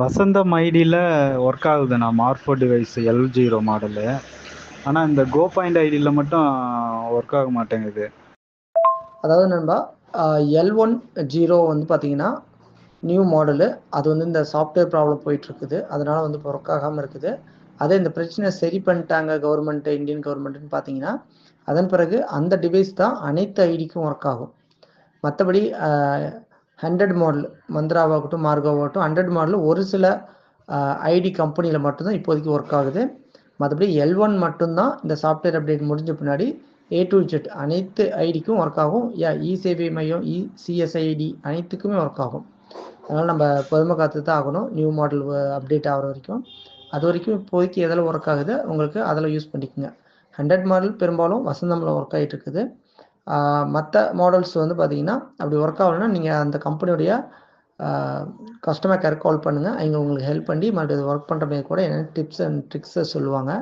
வசந்தம் ஐடியில் work ஆகுதுண்ணா Morpho device L zero model ஆனால் இந்த கோ பாயிண்ட் ஐடியில் மட்டும் ஒர்க் ஆக மாட்டேங்குது. அதாவது நண்பா எல் ஒன் ஜீரோ வந்து பார்த்தீங்கன்னா நியூ மாடலு அது வந்து இந்த சாஃப்ட்வேர் ப்ராப்ளம் போயிட்டுருக்குது. அதனால் வந்து இப்போ ஒர்க் ஆகாமல் இருக்குது. அதே இந்த பிரச்சனை சரி பண்ணிட்டாங்க கவர்மெண்ட்டு இந்தியன் கவர்மெண்ட்டுன்னு பார்த்தீங்கன்னா அதன் பிறகு அந்த டிவைஸ் தான் அனைத்து ஐடிக்கும் ஒர்க் ஆகும். மற்றபடி ஹண்ட்ரட் மாடல் மந்த்ராவாகட்டும் மார்கோவாகட்டும் ஹண்ட்ரட் மாடல் ஒரு சில ஐடி கம்பெனியில் மட்டும்தான் இப்போதைக்கு ஒர்க் ஆகுது. மற்றபடி எல் ஒன் மட்டும்தான் இந்த சாஃப்ட்வேர் அப்டேட் முடிஞ்ச பின்னாடி ஏ டு ஜெட் அனைத்து ஐடிக்கும் ஒர்க் ஆகும். யா இ சேவை மையம் இ சிஎஸ்ஐடி அனைத்துக்குமே ஒர்க் ஆகும். அதனால் நம்ம பொதுமை காத்து தான் ஆகணும் நியூ மாடல் அப்டேட் ஆகிற வரைக்கும். அது வரைக்கும் இப்போதைக்கு எதில் ஒர்க் ஆகுது? உங்களுக்கு அதில் யூஸ் பண்ணிக்கோங்க. ஹண்ட்ரட் மாடல் பெரும்பாலும் வசந்தமில் ஒர்க் ஆகிட்டு இருக்குது. மற்ற மாடல்ஸ் வந்து பார்த்தீங்கன்னா அப்படி ஒர்க் ஆகலைன்னா நீங்கள் அந்த கம்பெனியுடைய கஸ்டமர் கேர் கால் பண்ணுங்கள் அவங்க உங்களுக்கு ஹெல்ப் பண்ணி மறுபடியும் ஒர்க் பண்ணுற மாதிரி கூட என்னென்ன டிப்ஸ் அண்ட் ட்ரிக்ஸை சொல்லுவாங்க.